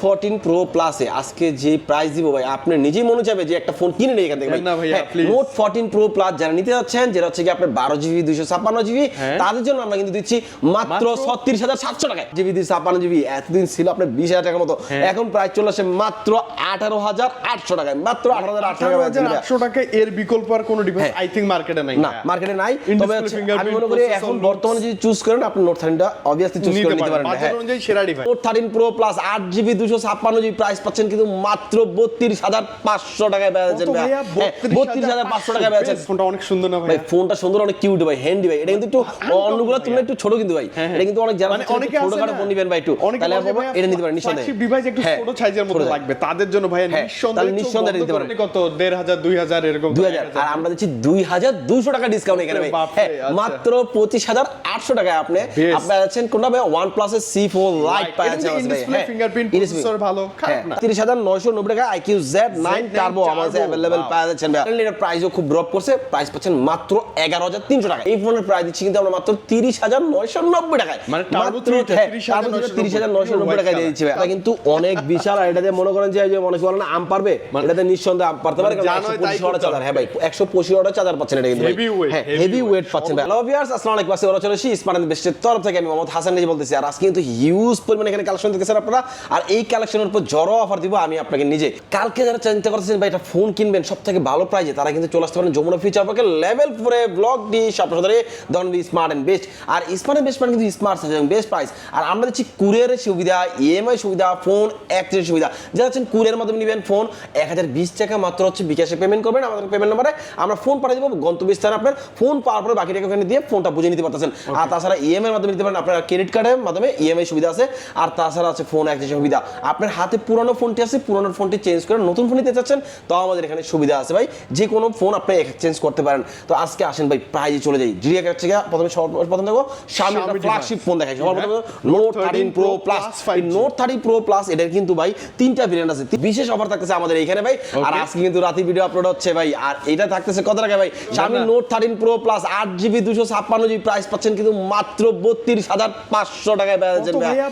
Fourteen pro প্লাসে আজকে যে প্রাইস দিব ভাই আপনি নিজেই মনে চাবে যে একটা ফোন কিনে নেই এখান থেকে। নোট ফোরটিন প্রো প্লাস যারা নিতে যাচ্ছেন যেটা হচ্ছে কি আপনার বারো জিবি দুইশো ছাপ্পান্ন জিবি হ্যাঁ। তাদের জন্য আমরা কিন্তু দিচ্ছি মাত্র? ছত্রিশ হাজার সাতশো টাকায় জিবি দুই ছাপ্পান্ন জিবি এতদিন ছিল আপনার বিশ হাজার টাকার মতো হ্যাঁ। এখন প্রাইস চলে আসে মাত্র আঠারো হাজার আটশো টাকায় মাত্র আঠারো হাজার আটশো টাকা এর বিকল্প আর কোনো ডিভাইস। আই থিঙ্ক মার্কেটে নাই না মার্কেটে নাই তবে আমি মনে করি এখন বর্তমানে যদি চুজ করেন আপনি নোট থার্টিনটা অবভিয়াসলি চুজ করে নিতে পারেন নোট থার্টিন প্রো প্লাস আট জিবি দুশো ছাপ্পান্ন জিবি প্রাইস পাচ্ছেন কিন্তু মাত্র বত্রিশ হাজার পাঁচশো টাকায় পেয়েছেন বত্রিশ হাজার পাঁচশো টাকায় পেয়েছেন ফোনটা অনেক সুন্দর না ভাই ভাই ফোনটা সুন্দর অনেক কিউট ভাই হ্যান্ডি ভাই। এটা কিন্তু একটু অন্যগুলো তুলনায় একটু ছোট কিন্তু ভাই। এটা কিন্তু অনেক যারা মানে অনেকে ছোট আছে ফোন নিবেন ভাই একটু। তাহলে এটা নিতে পারেন নিঃসন্দেহে। device একটু হ্যাঁ, ছোট সাইজের মতো লাগবে তাদের জন্য হ্যাঁ, নিঃসন্দেহে নিঃসন্দেহে নিতে পারেন। কত? দেড় হাজার দুই হাজার এরকম দুই হাজার। আর আমরা দিচ্ছি দুই হাজার দুইশো টাকা ডিসকাউন্ট এখানে ভাই। হ্যাঁ, আচ্ছা। মাত্র পঁচিশ হাজার আটশো টাকায় আপনি। আপনি আছেন কোনটা ভাই ওয়ান প্লাসের সি ফোর লাইট Lite, পাওয়া processor ভালো, খারাপ না। হাজার নয়শো নব্বই টাকা iQOO Z nine Z9 turbo আমাদের wow. পাওয়া যাচ্ছে। এটার প্রাইসও খুব ড্রপ করছে। প্রাইস পাচ্ছেন মাত্র এগারো হাজার তিনশো টাকা। এই ফোনের প্রাইস দিচ্ছি কিন্তু আমরা মাত্র তিরিশ হাজার নয়শো নব্বই টাকায়। মানে 3 হ্যাঁ, 30,990 Turbo 3 টা 30,990 টাকায় দিয়ে দিচ্ছি ভাই। কিন্তু অনেক বিশাল আর মনে করেন যে অনেকে বলে না আম পারবে? এটাতে নিঃসন্দেহে আম পারতে পারে। মানে কারণ 125 তাই ওয়াটের চার্জার। হ্যাঁ ভাই 125 ওয়াটের চার্জার পাচ্ছেন এটা কিন্তু weight, heavy হেভি ওয়েট পাচ্ছেন ভাই। হ্যালো ভিউয়ার্স আসসালামু আলাইকুম। আসি ওরা চলে এসেছি স্মার্ট বেস্টের তরফ থেকে আমি মোহাম্মদ হাসান নিজে বলতেছি। আর আজকে কিন্তু হিউজ পরিমাণে এখানে কালেকশন আপনারা। আর এই কালেকশনের উপর জড়ো অফার দিব আমি আপনাকে নিজে। কালকে যারা চিন্তা করতেছেন ভাই এটা ফোন কিনবেন সব থেকে ভালো প্রাইজে তারা কিন্তু চলে আসতে পারেন যমুনা ফিচার পার্কে লেভেল ফোরে ব্লক ডি দন বি স্মার্ট অ্যান্ড বেস্ট আর স্মার্ট এন্ড বেস্ট মানে কিন্তু স্মার্ট এবং বেস্ট প্রাইস আর আমরা দিচ্ছি কুরিয়ারের সুবিধা ইএমআই সুবিধা ফোন একত্রিশ সুবিধা। যারা হচ্ছেন কুরিয়ার মাধ্যমে নেবেন ফোন এক হাজার বিশ টাকা মাত্র হচ্ছে বিকাশে পেমেন্ট করবেন। আমাদের পেমেন্ট নাম্বারে আমরা ফোন পাঠিয়ে দেবো গন্তব্যস্থানে আপনার ফোন পাওয়ার পরে বাকি টাকা ওখানে দিয়ে ফোনটা বুঝে নিতে পারতেছেন। আর তাছাড়া ইএমআই মাধ্যমে নিতে পারেন আপনার ক্রেডিট কার্ডের মাধ্যমে ইএমআই সুবিধা আছে। আর তাছাড়া আছে ফোন একত্রিশ সুবিধা। আপনার হাতে পুরনো ফোনটি আছে পুরনো ফোনটি চেঞ্জ করে নতুন ফোন নিতে চাচ্ছেন তাও আমাদের এখানে সুবিধা আছে ভাই। যে কোনো ফোন আপনি এক্সচেঞ্জ করতে পারেন। তো আজকে আসেন ভাই প্রাইজে চলে যাই। জিরিয়া কাছে গিয়ে প্রথমে প্রথম দেখো Xiaomi ফ্ল্যাগশিপ ফোন দেখাই। সবার প্রথমে note thirteen pro plus 5G note thirty pro plus এটার কিন্তু ভাই তিনটা ভেরিয়েন্ট আছে। বিশেষ অফার থাকতেছে আমাদের এখানে ভাই। আর আজকে কিন্তু রাতে ভিডিও আপলোড হচ্ছে ভাই। আর এটা থাকতেছে কত টাকা ভাই? Xiaomi না। নোট থার্টিন প্রো প্লাস আট জিবি দুশো ছাপ্পান্ন জিবি প্রাইস পাচ্ছেন কিন্তু মাত্র বত্রিশ হাজার পাঁচশো টাকায় পেয়েছেন কত ভাইয়া?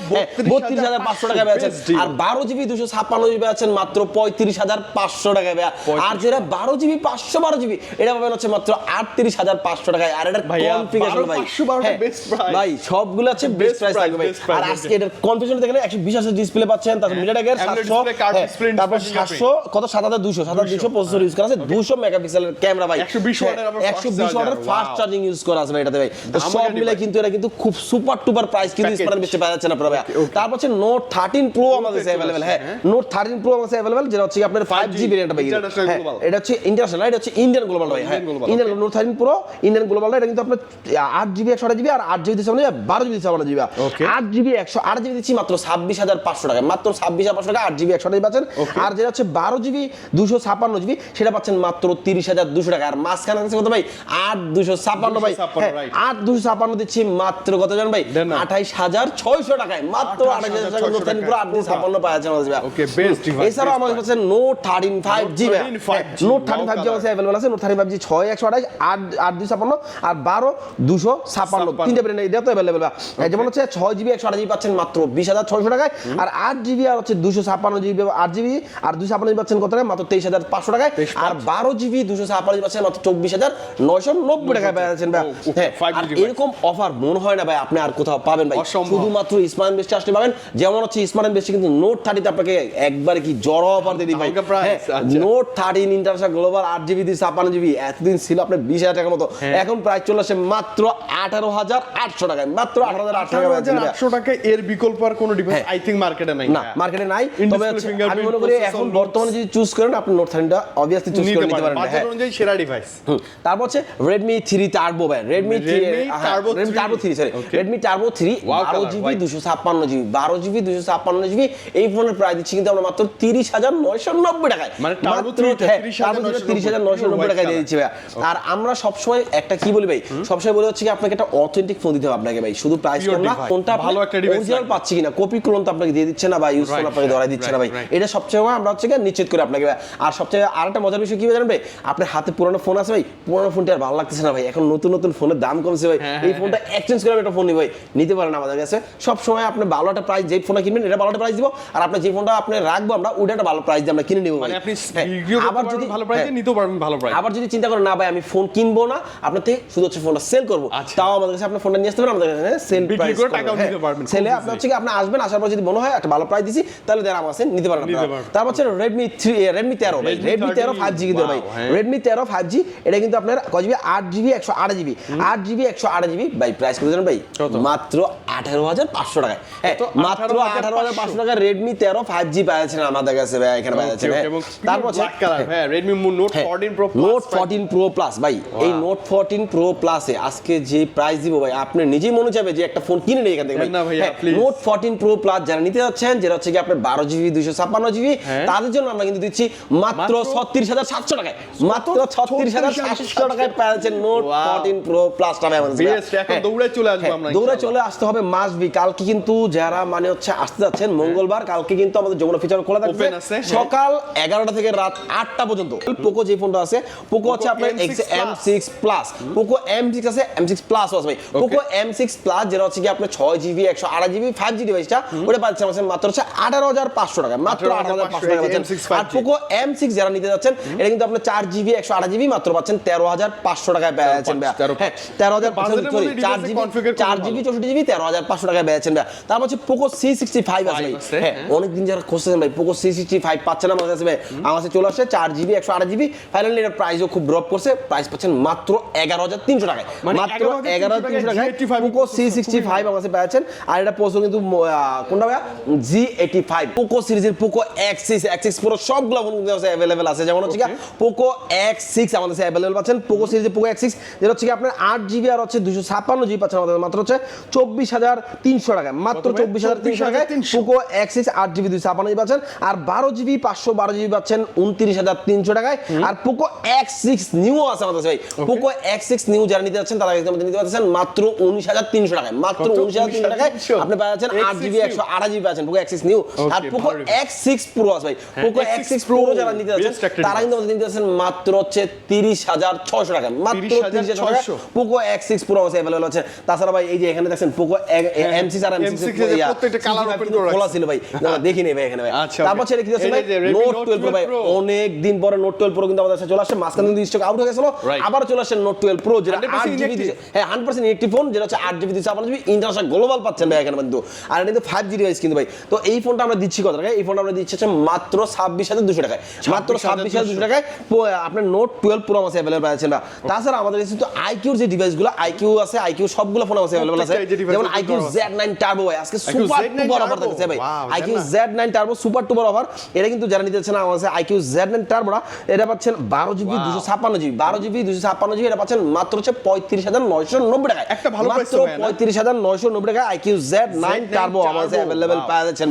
বত্রিশ হাজার পাঁচশো টাকায় Best deal। আর বারো জিবি দুশো ছাপ্পান্ন জিবি আছেন মাত্র পঁয়ত্রিশ হাজার পাঁচশো টাকায় ভাইয়া। আর যেটা বারো জিবি পাঁচশো বারো জিবি এটা পাবেন হচ্ছে মাত্র আটত্রিশ হাজার পাঁচশো টাকায়। আর ভাইয়া, কনফিগারেশন ভাই। 512 হ্যাঁ। ভাই সবগুলো আছে বেস্ট প্রাইস থাকবে। ভাই আর আজকে এটার কনফিগারেশন দেখলে একশো বিশ হাজার ডিসপ্লে পাচ্ছেন তারপর AMOLED সাতশো display, তারপর সাতশো কত? সাত হাজার দুশো সাত হাজার দুশো প্রসেসর ইউজ করা আছে দুশো মেগাপিক্সেলের ক্যামেরা ভাই। 120 watt এর আবার fast একশো বিশ ওয়াটের ফাস্ট চার্জিং ইউজ করা আছে ভাই এটাতে ভাই। তো সব মিলে কিন্তু এটা কিন্তু খুব সুপার টুপার প্রাইস কিন্তু বেশি পাওয়া যাচ্ছে না আপনারা. তারপর হচ্ছে নোট থার্টিন প্রো আমার কাছে अवेलेबल মাত্র 26500 টাকা মাত্র আর যেটা হচ্ছে 12GB 256GB সেটা পাচ্ছেন মাত্র 30200 দিচ্ছি মাত্র কত জানেন ভাই? 28600 টাকায়। মাত্র 28600 টাকা ওকে বেস্ট কাছে note thirteen five G note আছে। নোট থার্টিন ফাইভ জি ছয় একশো আঠাশ আট আট দুশো ছাপ্পান্ন আর বারো ব্র্যান্ড যেমন হচ্ছে ছয় জিবি একশো আঠাশ জিবি পাচ্ছেন মাত্র বিশ হাজার ছয়শো টাকায়। আর আর হচ্ছে দুশো ছাপ্পান্ন জিবি আট জিবি আর দুশো ছাপ্পান্ন জিবি পাচ্ছেন কত মাত্র তেইশ হাজার পাঁচশো টাকায়। আর বারো জিবি দুশো ছাপ্পান্ন জিবি পাচ্ছেন মাত্র চব্বিশ হাজার নয়শো নব্বই টাকায় পাচ্ছেন ভাই। হ্যাঁ এরকম অফার মনে হয় না ভাই আপনি আর কোথাও পাবেন ভাই। শুধুমাত্র স্মার্ট বেস্টে আসলে পাবেন। যেমন হচ্ছে স্মার্ট বেস্টে কিন্তু নোট থার্টিতে আপনাকে একবার কি জড়ো অফার দিয়ে দিই ভাই। হ্যাঁ। নোট থার্টিন ইন্টারন্যাশনাল গ্লোবাল আট জিবি দিয়ে ছাপ্পান্ন জিবি এতদিন ছিল আপনার বিশ হাজার টাকার মতো। হ্যাঁ। এখন প্রাইস চলে আসে মাত্র আঠারো হাজার আটশো টাকায় মাত্র আঠারো হাজার আটশো টাকা এর বিকল্প আর কোনো ডিভাইস হ্যাঁ। আই থিঙ্ক মার্কেটে নাই। না মার্কেটে নাই। তবে আমি মনে করি এখন বর্তমানে যদি চুজ করেন আপনি নোট থার্টিনটা অবভিয়াসলি চুজ করে নিতে পারেন। পারেন। বাজার হ্যাঁ অনুযায়ী সেরা ডিভাইস তারপর হচ্ছে রেডমি থ্রি টার্বো ভাই। রেডমি Redmi Turbo 3 turbo three sorry Okay. Redmi turbo three বারো জিবি. দুশো ছাপ্পান্ন জিবি বারো জিবি দুশো ছাপ্পান্ন জিবি এই ফোনের প্রাইস দিচ্ছি কিন্তু আমরা মাত্র তিরিশ হাজার নয়শো নব্বই টাকায়। মানে Turbo মাত্র 3 টা হ্যাঁ, 30,990 Turbo 3 টা 30,990 টাকায় দিয়ে দিচ্ছি ভাই আর আমরা সবসময় একটা কি বলি ভাই? সবসময় বলে হচ্ছে কি আপনাকে একটা অথেন্টিক ফোন দিতে হবে আপনাকে ভাই। শুধু প্রাইস না। কোনটা ভালো একটা অরিজিনাল পাচ্ছি কিনা কপি ক্লোন তো আপনাকে দিয়ে দিচ্ছে না বা ইউজ Right, আপনাকে ধরাই দিচ্ছে না ভাই. এটা সবচেয়ে আমরা হচ্ছে কি নিশ্চিত করে আপনাকে ভাই। আর সবচেয়ে আরেকটা মজার বিষয় কি জানেন ভাই? আপনার হাতে পুরনো ফোন আছে ভাই পুরনো ফোনটা আর ভালো লাগতেছে না ভাই। এখন নতুন নতুন ফোনের দাম কমছে ভাই। হ্যাঁ, এই ফোনটা এক্সচেঞ্জ করে একটা ফোন নিই ভাই। নিতে পারেন আমাদের কাছে। সব সময় আপনি ভালো একটা প্রাইস যেই ফোনটা কিনবেন এটা ভালো একটা প্রাইস দিব আর আপনার যে ফোনটা আপনি রাখব আমরা ওটা একটা ভালো প্রাইস দিয়ে আমরা কিনে নেব। মানে আপনি হ্যাঁ, আবার যদি ভালো প্রাইসে হ্যাঁ, নিতেও পারবেন ভালো প্রাইস আবার যদি চিন্তা করেন না ভাই আমি ফোন কিনবো না। আপনার থেকে শুধু হচ্ছে ফোনটা সেল করব। আচ্ছা। তাও আমাদের কাছে আপনি ফোনটা নিয়ে আসতে পারেন আমাদের কাছে সেল প্রাইস করে টাকাও নিতে পারবেন, সেলে। আপনি হচ্ছে কি আপনি আসবেন আসার পর যদি মনে হয় একটা ভালো প্রাইস দিছি তাহলে দেন আমার নিতে পারেন নিতে আপনারা। তারপর হচ্ছে রেডমি থ্রি রেডমি তেরো ভাই Redmi রেডমি তেরো 13 ফাইভ জি কিন্তু ভাই হ্যাঁ। তেরো ফাইভ জি এটা কিন্তু আপনার কয় জিবি আট জিবি একশো আট জিবি আট জিবি একশো আট জিবি ভাই প্রাইস কত জানেন ভাই। মাত্র আঠারো হাজার পাঁচশো টাকায়। হ্যাঁ? মাত্র 18,500 আঠারো রেডমি তেরো ফাইভ জি পাচ্ছেন আমাদের কাছে ভাই এখানে পাচ্ছেন হ্যাঁ। তারপর Redmi note 14 pro note fourteen pro plus ভাই এই নোট ফোরটিন প্রো প্লাসে আজকে যে প্রাইস দিব ভাই আপনি নিজেই মনে চাবে যে একটা ফোন কিনে নেই এখান থেকে। নোট ফোরটিন প্রো প্লাস যারা নিতে যাচ্ছেন যেটা হচ্ছে কি আপনার বারো জিবি দুইশো ছাপ্পান্ন জিবি হ্যাঁ। তাদের জন্য আমরা কিন্তু দিচ্ছি মাত্র ছত্রিশ হাজার সাতশো টাকায় মাত্র ছত্রিশ হাজার সাতশো টাকায় পাচ্ছেন নোট ফোরটিন প্রো হ্যাঁ। দৌড়ে চলে আসব হ্যাঁ, দৌড়ে চলে আসতে হবে মাস বি কালকে কিন্তু যারা মানে হচ্ছে আসতে যাচ্ছেন মঙ্গলবার কালকে কিন্তু আমাদের যমুনা ফিচার খোলা থাকবে। আছে, হ্যাঁ। সকাল এগারোটা থেকে রাত আটটা পর্যন্ত। পোকো যে ফোনটা আছে পোকো হচ্ছে আপনার M six plus Poco M six আছে এম সিক্স প্লাস আছে ভাই। পোকো এম সিক্স প্লাস যেটা হচ্ছে কি আপনার ছয় জিবি একশো আড়াই জিবি ফাইভ জি ডিভাইসটা ওটা পাচ্ছেন আমাদের মাত্র হচ্ছে আঠারো হাজার পাঁচশো টাকা। মাত্র আঠারো হাজার পাঁচশো টাকা পাচ্ছেন। আর পোকো এম সিক্স যারা নিতে যাচ্ছেন এটা কিন্তু আপনার চার জিবি একশো আড়াই জিবি মাত্র পাচ্ছেন তেরো হাজার পাঁচশো টাকায় পেয়েছেন তেরো হ্যাঁ তেরো হাজার মধ্যে চার জিবি চার জিবি চৌষট্টি জিবি তেরো হাজার পাঁচশো টাকায় পেয়েছেন তারপর হচ্ছে পোকো সি সিক্সটি ফাইভ আছে। আছে, হ্যাঁ অনেকদিন যারা খুঁজতেছেন ভাই পোকো সি সিক্সটি ফাইভ পাচ্ছেন আমার কাছে ভাই। আমার কাছে চলে আসছে চার জিবি একশো আট জিবি ফাইনালি এটার প্রাইসও খুব ড্রপ করছে। প্রাইস পাচ্ছেন মাত্র এগারো হাজার তিনশো টাকায়। মানে মাত্র এগারো হাজার তিনশো টাকায় পোকো সি সিক্সটি ফাইভ আমার কাছে পেয়েছেন আর এটা পোকো কিন্তু কোনটা ভাইয়া? জি এইটি ফাইভ পোকো সিরিজের Poco X six X six পুরো সবগুলো ফোন কিন্তু অ্যাভেলেবেল আছে। যেমন হচ্ছে কি পোকো এক্স সিক্স আমাদের কাছে অ্যাভেলেবেল পাচ্ছেন। পোকো সিরিজের পোকো এক্স সিক্স যেটা হচ্ছে কি আপনার আট জিবি আর হচ্ছে দুশো ছাপ্পান্ন জিবি পাচ্ছেন আমাদের মাত্র হচ্ছে চব্বিশ হাজার তিনশো টাকায়। মাত্র চব্বিশ হাজার তিনশো টাকায় 24,300 পোকো সিক্স আট জিবি দুইশো ছাপ্পান্ন জিবি পাচ্ছেন আর বারো জিবি পাঁচশো বারো জিবি পাচ্ছেন উনত্রিশ হাজার তিনশো টাকায়। আর পোকো এক্স সিক্স নিউ আছে আমাদের ভাই। পোকো এক্স সিক্স নিউ যারা নিতে যাচ্ছেন তারা আমাদের নিতে পারছেন মাত্র উনিশ হাজার তিনশো টাকায়। মাত্র উনিশ হাজার তিনশো টাকায় 19,300 আপনি পাচ্ছেন আট জিবি একশো জিবি পাচ্ছেন পোকো এক্স সিক্স নিউ আর পোকো এক্স সিক্স প্রো আছে ভাই। পোকো এক্স সিক্স প্রো যারা নিতে যাচ্ছেন তারা কিন্তু আমাদের নিতে যাচ্ছেন মাত্র হচ্ছে তিরিশ হাজার ছয়শো টাকা মাত্র তিরিশ হাজার টাকা পোকো এক্স সিক্স প্রো আছে অ্যাভেলেবল আছে। তাছাড়া ভাই এই যে এখানে দেখছেন পোকো এম সিক্স আর এম সিক্স খোলা ছিল ভাই। না, না, দেখিনি ভাই এখানে ভাই। আচ্ছা, তারপর। ছেড়ে কি এই ভাই? নোট টুয়েলভ প্রো ভাই অনেক দিন পরে নোট টুয়েলভ প্রো কিন্তু আমাদের কাছে চলে আসছে। মাঝখানে কিন্তু স্টক আউট হয়ে গেছিল। আবার চলে আসছে নোট টুয়েলভ প্রো যেটা 100% আট জিবি inactive। হ্যাঁ হান্ড্রেড পার্সেন্ট একটি ফোন যেটা হচ্ছে আট জিবি দুশো আপনার জিবি ইন্টারন্যাশনাল গ্লোবাল পাচ্ছেন ভাই এখানে কিন্তু। আর এটা কিন্তু ফাইভ জি ডিভাইস কিন্তু ভাই। তো এই ফোনটা আমরা দিচ্ছি কত টাকায়? এই ফোনটা আমরা দিচ্ছি হচ্ছে মাত্র ছাব্বিশ হাজার দুশো টাকায়। মাত্র ছাব্বিশ হাজার দুশো টাকায় আপনার নোট টুয়েলভ প্রো আছে অ্যাভেলেবল পাচ্ছেন না। তাছাড়া আমাদের কাছে তো আইকিউর যে ডিভাইসগুলো আইকিউ আছে আইকিউ সবগুলো ফোন আছে। অ্যাভেলেবল আছে যেমন আইকিউ করা আছে। জেড নাইন টার্বো ভাই আজকে সুপার Z9 টুপার অফার? থাকছে ভাই। IQOO Z nine turbo super duper offer এটা কিন্তু যারা নিতে চাচ্ছেন আমার কাছে আইকিউ জেড নাইন টার্বোটা এটা পাচ্ছেন বারো জিবি দুশো ছাপ্পান্ন জিবি বারো জিবি দুশো ছাপ্পান্ন জিবি এটা পাচ্ছেন মাত্র হচ্ছে পঁয়ত্রিশ হাজার নয়শো নব্বই টাকায়। একটা ভালো মাত্র? পঁয়ত্রিশ হাজার নয়শো নব্বই টাকা আইকিউ জেড নাইন টার্বো আমার কাছে অ্যাভেলেবেল পাওয়া যাচ্ছেন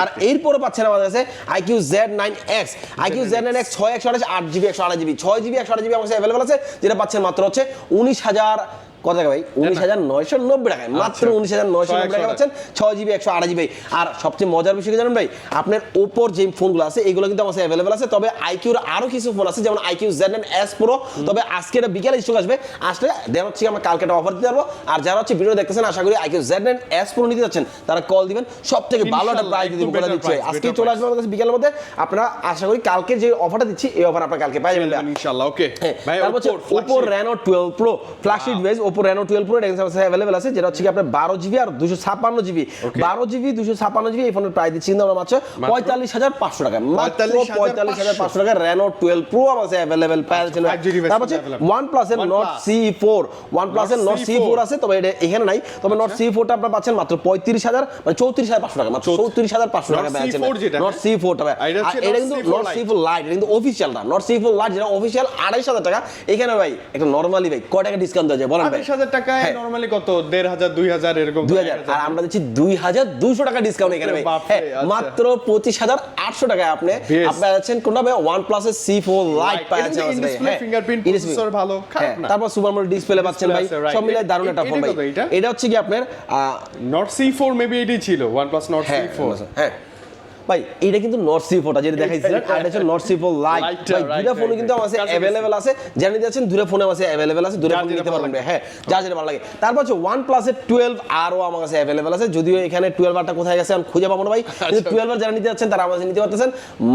আর। এরপরে পাচ্ছেন আমাদের কাছে iQOO Z nine X iQOO Z nine X ছয় একশো আঠাশ আট জিবি একশো আঠাশ জিবি ছয় জিবি একশো আঠাশ জিবি আমার কাছে অ্যাভেলেবেল আছে যেটা পাচ্ছেন মাত্র হচ্ছে উনিশ হাজার কত টাকা ভাই? উনিশ হাজার নয়শো নব্বই টাকায়। মাত্র আচ্ছা। উনিশ হাজার নয়শো নব্বই টাকা পাচ্ছেন। ছয় জিবি একশো আড়াই জিবি। আর সবচেয়ে মজার বিষয় কি জানেন ভাই? আপনার ওপোর যে ফোনগুলো আছে এগুলো কিন্তু আমার অ্যাভেলেবেল আছে। তবে আইকিউর আরও কিছু ফোন আছে যেমন iQOO Z N S pro তবে আজকে এটা বিকেলে স্টক আসবে। আসলে দেন হচ্ছে আমরা কালকে একটা অফার দিতে পারব। আর যারা হচ্ছে ভিডিও দেখতেছেন আশা করি iQOO Z N S pro নিতে যাচ্ছেন তারা কল দিবেন। সব থেকে ভালো একটা প্রাইস একদম বলে দিচ্ছি। আজকে চলে আসবে আমাদের কাছে বিকেলের মধ্যে। আপনারা আশা করি কালকে যে অফারটা দিচ্ছি এই অফার আপনারা কালকে পাই যাবেন ইনশাআল্লাহ। ওকে হ্যাঁ, ভাই তারপর হচ্ছে Oppo Reno twelve pro flagship device Oppo Reno twelve pro এটা অ্যাভেলেবল আছে যেটা হচ্ছে কি আপনার বারো জিবি আর দুশো ছাপ্পান্ন জিবি বারো জিবি দুশো ছাপ্পান্ন জিবি এই ফোনের প্রাইস দিচ্ছি কিন্তু আমরা মাত্র পঁয়তাল্লিশ হাজার পাঁচশো টাকা। মাত্র পঁয়তাল্লিশ হাজার পাঁচশো টাকা রেনো টুয়েলভ প্রো আমার কাছে অ্যাভেলেবেল পাচ্ছেন 5G তারপর হচ্ছে। ওয়ান প্লাসের নট সি ফোর ওয়ান প্লাসের নট সি ফোর আছে তবে এটা এখানে নাই। তবে নট সি ফোরটা আপনার পাচ্ছেন মাত্র পঁয়ত্রিশ হাজার মানে চৌত্রিশ হাজার পাঁচশো টাকা মাত্র চৌত্রিশ। হাজার পাঁচশো টাকা নট সি ফোরটা এটা কিন্তু নট সি ফোর লাইট এটা কিন্তু অফিসিয়ালটা নট সি ফোর লাইট যেটা অফিসিয়াল আড়াইশ হাজার টাকা। এখানে ভাই একটা নর্মালি ভাই কয় টাকা ডিসকাউন্ট দেওয়া যায় বলেন হাজার টাকায় হ্যাঁ। নর্মালি কত? দেড় হাজার দুই হাজার এরকম দুই হাজার। আর আমরা দিচ্ছি দুই হাজার দুইশো টাকা ডিসকাউন্ট এখানে হ্যাঁ, আচ্ছা। মাত্র পঁচিশ হাজার আটশো টাকায় আপনি Best. আপনি আছেন কোনটা ভাই? ওয়ান প্লাসের সি ফোর লাইট পাচ্ছেন এটা processor ভালো, তারপর সুপার মোড ডিসপ্লে পাচ্ছেন ভাই। সব মিলে দারুণ একটা ফোন এটা ভাই। এটা? এটা হচ্ছে কি আপনার নট সি ফোর মেবি এটাই ছিল। ওয়ান প্লাস নট সি হ্যাঁ ফোর হ্যাঁ। ভাই এটা কিন্তু ফোটা যেটা দেখাইছিলেন আর এটা হচ্ছে ফোর লাইট Light-টা, ভাই দুটা ফোনে কিন্তু আমার কাছে অ্যাভেলেবেল আছে। যারা নিতে যাচ্ছেন দুটা ফোনে আমার কাছে অ্যাভেলেবেল আছে দুটা ফোন নিতে পারবেন হ্যাঁ যার যেটা ভালো লাগে। তারপর হচ্ছে ওয়ান প্লাসের টুয়েলভ আরও আমার কাছে অ্যাভেলেবেল আছে যদিও এখানে টুয়েলভ আরটা কোথায় গেছে আমি খুঁজে পাবো না ভাই। কিন্তু টুয়েলভ আর যারা নিতে যাচ্ছেন তারা আমার কাছে নিতে পারতেছেন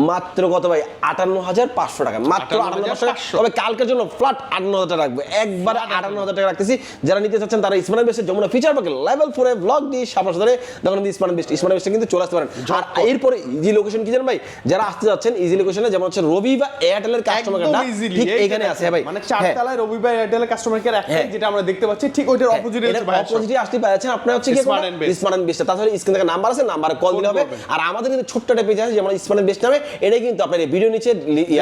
মাত্র কত ভাই আটান্ন হাজার পাঁচশো টাকা মাত্র আটান্ন হাজার টাকা তবে কালকের জন্য ফ্ল্যাট আটান্ন হাজার টাকা রাখব। একবার আটান্ন হাজার টাকা। রাখতেছি। যারা নিতে চাচ্ছেন তারা স্মার্ট বেসের যমুনা ফিচার পাকে লেভেল ফোরে ব্লক দিয়ে সাপাশ ধরে তখন স্মার্ট বেস্ট স্মার্ট বেস্টে কিন্তু চলে আসতে পারেন। আর এরপরে ইজি লোকেশন কি জানেন ভাই? যারা আসতে যাচ্ছেন ইজি লোকেশনে যেমন হচ্ছে রবি বা এয়ারটেলের কাস্টমার একদম কেয়ারটা easily, ঠিক এখানে আছে হ্যাঁ ভাই। মানে হ্যাঁ। চারতলায় রবিবার এয়ারটেলের কাস্টমার কেয়ার একটাই হ্যাঁ। যেটা আমরা দেখতে পাচ্ছি ঠিক ওইটার অপোজিটে হচ্ছে ভাই অপোজিটে আসতে পারছেন আপনার হচ্ছে কি। স্মার্ট এন্ড বেস্ট তাছাড়া স্ক্রিন থেকে নাম্বার আছে নাম্বারে কল দিলে হবে। আর আমাদের কিন্তু ছোট্ট একটা পেজ আছে যেমন স্মার্ট এন্ড বেস্ট নামে। এটা কিন্তু আপনার ভিডিও নিচে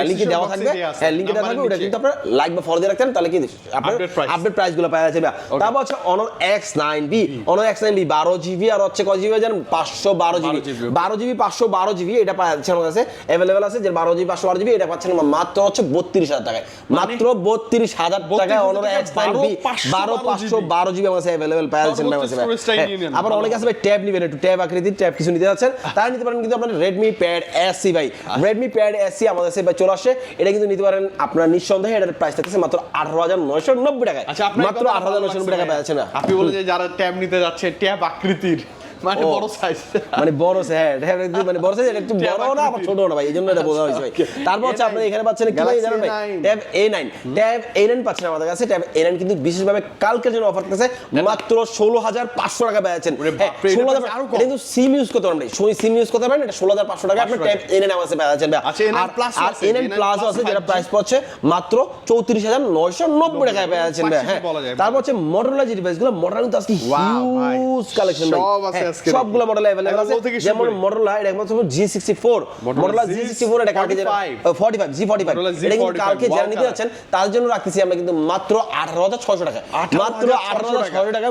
লিংকে দেওয়া থাকবে। হ্যাঁ লিংকে দেওয়া থাকবে ওটা কিন্তু আপনার লাইক বা ফলো দিয়ে রাখতেন তাহলে কি আপনার আপডেট প্রাইসগুলো পাওয়া যাবে তারপর হচ্ছে Honor X nine B Honor X nine B বারো জিবি আর হচ্ছে কত জিবি জানেন? পাঁচশো বারো জিবি বারো জিবি পাঁচশো বারো জিবি এটা যাচ্ছে আমার কাছে অ্যাভেলেবেল আছে যে বারো জিবি পাঁচশো বারো জিবি এটা পাচ্ছেন মাত্র হচ্ছে বত্রিশ হাজার টাকায়। মাত্র বত্রিশ হাজার টাকায় 32 অনর এক্স নাইন বি বারো পাঁচশো বারো জিবি আমার কাছে অ্যাভেলেবেল পাওয়া যাচ্ছে সর্বোচ্চ storage-টাই নিয়ে নেন। আবার অনেকে আছে ভাই ট্যাব নিবেন একটু ট্যাব আকৃতির ট্যাব কিছু নিতে যাচ্ছেন। তারা নিতে পারেন কিন্তু আপনার রেডমি প্যাড এস ভাই। রেডমি প্যাড এস সি আমাদের কাছে ভাই চলে আসে। এটা কিন্তু নিতে পারেন আপনার নিঃসন্দেহে এটার প্রাইস থাকছে মাত্র আঠারো হাজার নয়শো নব্বই টাকায়। আচ্ছা মাত্র আঠারো হাজার নয়শো নব্বই টাকা পাওয়া যাচ্ছে না। আপনি বলে যে যারা ট্যাব নিতে যাচ্ছে ট্যাব আকৃতির। মানে বড় সাইজ মানে বড় সে হ্যাঁ মানে বড় সাইজ এটা একটু বড় না আবার ছোট না ভাই এই জন্য এটা বোঝা হয়েছে ভাই। তারপর হচ্ছে আপনি এখানে পাচ্ছেন কি ভাই জানেন ভাই? Tab A nine tab A nine পাচ্ছেন আমাদের কাছে। ট্যাব এ নাইন কিন্তু বিশেষভাবে কালকের জন্য অফার করতেছে। মাত্র ষোলো হাজার পাঁচশো টাকা পেয়েছেন হ্যাঁ ষোলো হাজার কিন্তু সিম ইউজ করতে পারেন ভাই। সিম ইউজ করতে পারেন এটা ষোলো হাজার পাঁচশো টাকা। আপনি ট্যাব এ নাইন আমার কাছে পেয়েছেন A9 আর ও আর এ নাইন A9 প্লাস আছে যেটা প্রাইস পড়ছে মাত্র চৌত্রিশ হাজার নয়শো নব্বই টাকায় পেয়েছেন ভাই। 5G হ্যাঁ তারপর হচ্ছে মটোরোলা যে ডিভাইসগুলো মটোরোলা কিন্তু আজকে হিউজ কালেকশন ভাই। সব আছে হ্যাঁ, আজকে সবগুলো মডেল একদম আছে। যেমন। মটোরোলা এটা একমাত্র G sixty four Motorola Motorola G sixty four এটা কালকে যারা 45 forty five G forty five Motorola এটা কিন্তু কালকে যারা নিতে যাচ্ছেন তার জন্য রাখতেছি আমরা কিন্তু মাত্র আঠারো হাজার ছয়শো টাকা। মাত্র আঠারো হাজার ছয়শো টাকা।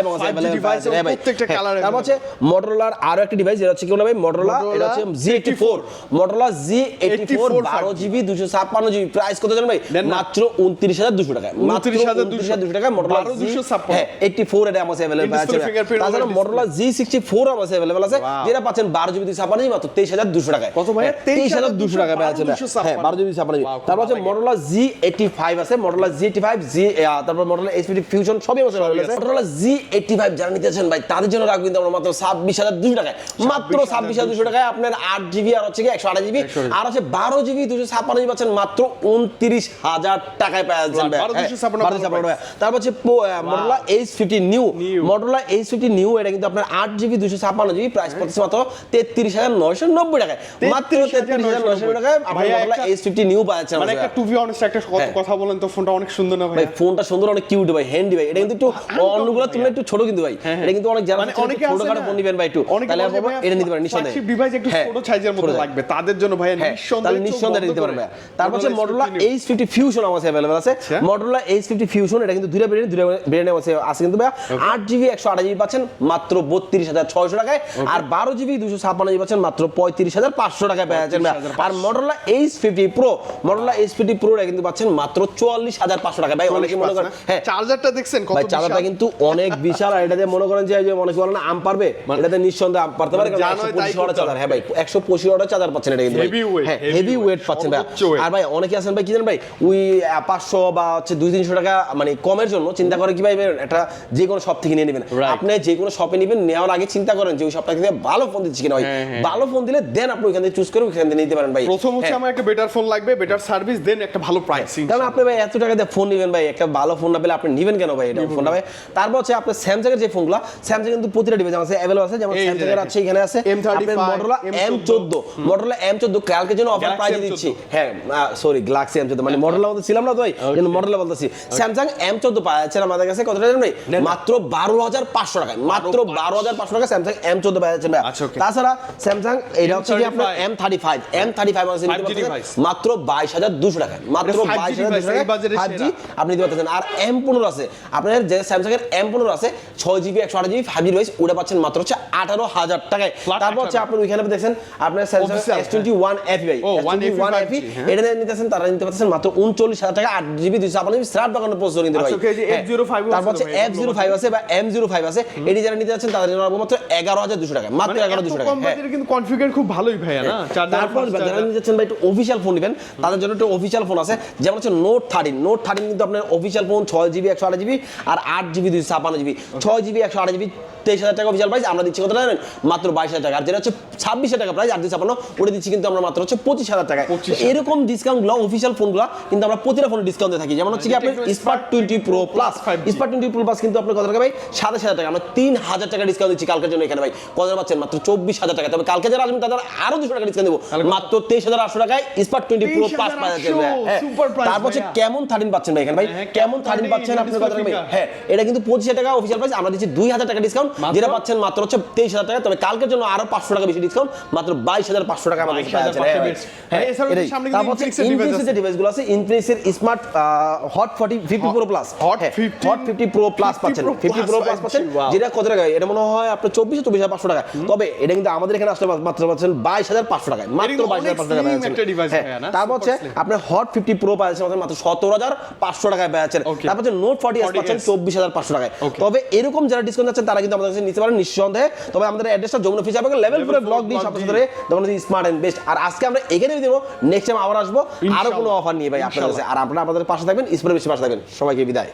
আমার 5G অ্যাভেলেবল device এবং প্রত্যেকটা color তারপর হচ্ছে মটোরোলার আরও একটা ডিভাইস যেটা হচ্ছে কি ভাই? Motorola এটা হচ্ছে G eighty four Motorola G eighty four 84 বারো 5G জিবি দুশো ছাপ্পান্ন জিবি প্রাইস কত জানেন ভাই? মাত্র উনত্রিশ হাজার দুশো টাকা মাত্র 29,200 উনত্রিশ হাজার দুশো টাকা মটোরোলা 12,256 হ্যাঁ এইটি ফোর এটা আমার অ্যাভেলেবল আছে। Over Motorola G sixty four আমার অ্যাভেলেবল আছে যেটা পাচ্ছেন বারো জিবি দুশো মাত্র তেইশ হাজার দুশো টাকায়। কত ভাইয়া? তেইশ হাজার দুশো টাকা পাচ্ছেন 12,256 হ্যাঁ বারো জিবি খুব তারপর হচ্ছে ভালো জি এইটি ফাইভ আছে Motorola G eighty five G তারপর মটোরোলা এইচপিটি ফিউশন সবই আছে। আছে। জি এইটি ফাইভ যারা নিতেছেন ভাই তাদের জন্য রাখবেন আমরা মাত্র ছাব্বিশ হাজার দুশো টাকায়। মাত্র ছাব্বিশ হাজার দুশো টাকায়। আপনার আট জিবি আর হচ্ছে কি একশো আঠাশ জিবি। আর হচ্ছে বারো জিবি দুশো ছাপ্পান্ন জিবি পাচ্ছেন মাত্র উনত্রিশ হাজার টাকায় ভাই। 12,256 হ্যাঁ, 12,256 টাকা। তারপর হচ্ছে Motorola edge fifty neo New। Edge fifty neo এটা কিন্তু আপনার আট জিবি দুশো ছাপ্পান্ন জিবি প্রাইস পড়তেছে মাত্র তেত্রিশ হাজার নয়শো নব্বই টাকায়। মাত্র তেত্রিশ হাজার নয়শো টাকায় আপনার এইচ ফিফটি নিউ পাচ্ছেন মানে একটা টু বি অনেস্ট একটা হ্যাঁ। কথা বলেন তো ফোনটা অনেক সুন্দর না ভাই ভাই ফোনটা সুন্দর অনেক কিউট ভাই হ্যান্ডি ভাই। এটা কিন্তু একটু অন্যগুলো তুলনায় একটু ছোট কিন্তু ভাই। এটা কিন্তু অনেক যারা মানে অনেকে ফোন নিবেন ভাই একটু। তাহলে এটা নিতে পারেন নিঃসন্দেহে device একটু হ্যাঁ, ছোট সাইজের মতো লাগবে তাদের জন্য হ্যাঁ, নিঃসন্দেহে নিঃসন্দেহে নিতে পারবে। তারপর হচ্ছে মডেলা এইচ ফিফটি ফিউশন আমার অ্যাভেলেবল আছে। মডেলা এইচ ফিফটি ফিউশন এটা কিন্তু দুইটা ভেরিয়েন্ট দুইটা ভেরিয়েন্ট আছে আছে কিন্তু ভাইয়া। আট জিবি একশো আঠাশ জিবি পাচ্ছেন মাত্র বত্রিশ হাজার ছয়শো টাকায়। আর বারো জিবি দুশো ছাপ্পান্ন জিবি পাচ্ছেন মাত্র পঁয়ত্রিশ হাজার পাঁচশো টাকায় পেয়ে যাচ্ছেন। আর Motorola edge fifty pro Motorola edge fifty pro কিন্তু পাচ্ছেন মাত্র চুয়াল্লিশ হাজার পাঁচশো টাকা ভাই অনেকে মনে করেন হ্যাঁ। চার্জারটা দেখছেন ভাই চার্জারটা কিন্তু অনেক বিশাল আর এটাতে মনে করেন যে এই যে মনে করেন না আম পারবে এটাতে নিঃসন্দেহে আম পারতে পারে মানে কারণ একশো পঁচিশ চার্জার হ্যাঁ ভাই একশো পঁচিশ ওয়াটের চার্জার পাচ্ছেন এটা কিন্তু হ্যাঁ হেভি ওয়েট পাচ্ছেন ভাই। আর ভাই অনেকে আছেন ভাই কি জানেন ভাই ওই পাঁচশো বা হচ্ছে দুই তিনশো টাকা মানে কমের জন্য চিন্তা করে কি ভাই একটা যে কোনো শপ থেকে নিয়ে নেবেন। আপনি যে কোনো শপে নেবেন নেওয়ার আগে চিন্তা করেন যে ওই শপটা থেকে ভালো ফোন দিচ্ছে কিনা। হ্যাঁ, হ্যাঁ। ভালো ফোন দিলে দেন আপনি ওইখান থেকে চুজ করে ওইখান থেকে নিতে পারেন ভাই। প্রথম হচ্ছে হ্যাঁ। আমার একটা বেটার ফোন লাগবে বেটার সার্ভিস দেন একটা ভালো প্রাইসিং কারণ আপনি ভাই এত টাকা দিয়ে ফোন নেবেন ভাই একটা ভালো ফোন না পেলে আপনি নেবেন কেন ভাই এটা ফোনটা ভাই? তারপর হচ্ছে আপনার স্যামসাং এর যে ফোনগুলো স্যামসাং কিন্তু প্রতিটা ডিভাইস আছে অ্যাভেলেবল আছে যেমন স্যামসাং এর আছে এখানে আছে। M35, আপনার Motorola M14 M14 Motorola M14 কালকে জন্য অফার M14 দিচ্ছি। হ্যাঁ সরি গ্যালাক্সি M14 মানে মটোরোলা মধ্যে ছিলাম না তো ভাই কিন্তু মটোরোলা বলতেছি। স্যামসাং M14 পাওয়া যাচ্ছে আমাদের কাছে কত টাকা জানেন ভাই? মাত্র 12500 টাকায়। মাত্র 12500 টাকা স্যামসাং M14 পাওয়া যাচ্ছে ভাই আচ্ছা, okay। তাছাড়া স্যামসাং এটা হচ্ছে কি আপনার M35 M35 M35 আমাদের নিতে 5G পারতেছেন device। মাত্র 22200 টাকায়। মাত্র এটা 5G 22200 device, টাকায় এই বাজারে 5G সেরা। আপনি দিতে পারতেছেন। আর এম পনেরো আছে। আপনার যে স্যামসাং এর এম পনেরো আছে ছয় জিবি একশো আট জিবি ফাইভ জি ডিভাইস ওটা পাচ্ছেন মাত্র হচ্ছে আঠারো হাজার টাকায়। তারপর হচ্ছে 18,000 আপনি ওইখানে দেখছেন আপনার Samsung S twenty one FE ভাই। ও, S twenty 1FE one FE 5G, হ্যাঁ। এটা নিয়ে নিতেছেন তারা নিতে পারতেছেন মাত্র উনচল্লিশ হাজার টাকা আট জিবি দুইশো ছাপ্পান্ন জিবি স্ন্যাপ ড্রাগন নিতে ভাই। আচ্ছা, হ্যাঁ। F05 ও তারপর হচ্ছে এফ জিরো ফাইভ আছে বা এম জিরো ফাইভ আছে এটি যারা নিতে যাচ্ছেন তাদের জন্য মাত্র এগারো হাজার দুশো টাকা। মাত্র মানে এগারো দুশো টাকা হ্যাঁ। কিন্তু কনফিগার খুব ভালোই ভাইয়া না? তারপর যারা নিতে চাচ্ছেন ভাই একটু অফিসিয়াল ফোন নেবেন। তাদের জন্য একটা অফিসিয়াল ফোন আছে। যেমন হচ্ছে নোট থার্টিন নোট থার্টিন কিন্তু আপনার অফিসিয়াল ফোন ছয় জিবি একশো আট জিবি আর আট জিবি দুইশো ছাপান্ন জিবি ছয় জিবি একশো আট জিবি তেইশ হাজার টাকা অফিসিয়াল প্রাইস আমরা দিচ্ছি কত জানেন? মাত্র বাইশ হাজার টাকা। আর যেটা হচ্ছে ছাব্বিশ হাজার টাকা প্রাইস আর দুই ছাপান্ন ওটা দিচ্ছি কিন্তু আমরা মাত্র হচ্ছে পঁচিশ হাজার টাকা। 25,000 এরকম ডিসকাউন্টগুলো অফিসিয়াল ফোনগুলো কিন্তু আমরা প্রতিটা ফোনে ডিসকাউন্ট দিয়ে থাকি। যেমন হচ্ছে কি যেটা আপনার smart twenty pro plus 5G smart twenty pro plus কিন্তু আপনার কত টাকা ভাই সাতাশ হাজার টাকা। আমরা তিন হাজার টাকা ডিসকাউন্ট দিচ্ছি কালকের জন্য এখানে ভাই। কত পাচ্ছেন? মাত্র চব্বিশ হাজার টাকা। তবে কালকে যারা আসবেন তাদের আরও দুশো টাকা ডিসকাউন্ট দেবো। মাত্র তেইশ হাজার আটশো টাকায় স্মার্ট টোয়েন্টি প্রো প্লাস 23,800 পাওয়া যাচ্ছে হ্যাঁ super price তারপর হচ্ছে কেমন থার্টিন পাচ্ছেন ভাই এখানে ভাই? হ্যাঁ, কেমন থার্টিন পাচ্ছেন আপনার টাকা ভাই হ্যাঁ এটা কিন্তু পঁচিশ হাজার টাকা অফিসিয়াল প্রাইস আমরা দিচ্ছি দুই হাজার টাকা ডিসকাউন্ট যেটা পাচ্ছেন মাত্র হচ্ছে তেইশ হাজার টাকা। তবে কালকের জন্য আরও পাঁচশো টাকা বেশি ডিসকাউন্ট মাত্র বাইশ হাজার পাঁচশো টাকা আমাদের কাছে আছে 22,500 হ্যাঁ। হ্যাঁ তারপর হচ্ছে যে ডিভাইসগুলো আছে। ইনফিনিক্সের smart hot forty fifty pro plus Hot 50 hot fifty pro plus পাচ্ছেন। ফিফটি প্রো প্লাস পাচ্ছেন। যেটা কত টাকা? এটা মনে হয় আপনার চব্বিশ চব্বিশ হাজার পাঁচশো টাকা। তবে এটা কিন্তু আমাদের এখানে আসলে মাত্র পাচ্ছেন বাইশ হাজার পাঁচশো টাকায়। মাত্র বাইশ হাজার পাঁচশো টাকা হ্যাঁ? তারপর হচ্ছে আপনার হট ফিফটি প্রো পাচ্ছেন মাত্র সতেরো হাজার পাঁচশো টাকায় পাচ্ছেন তারপর হচ্ছে নোট ফর্টি এস পাচ্ছেন চব্বিশ হাজার পাঁচশো টাকায়। তবে এরকম যারা ডিসকাউন্ট যাচ্ছেন তারা কিন্তু আমাদের কাছে নিতে পারেন নিঃসন্দেহে। তবে আমাদের অ্যাড্রেসটা যমুনা ফিচার লেভেল ফোরে ব্লক দিয়ে সব ধরে তখন স্মার্ট এন্ড বেস্ট আর আজকে আমরা এখানে দেবো নেক্সট টাইম আবার আসব। আরও কোনো অফার নিয়ে ভাই আপনার কাছে। আর আপনারা আমাদের পাশে থাকবেন স্মার্ট বেশি পাশে থাকবেন। সবাইকে বিদায়।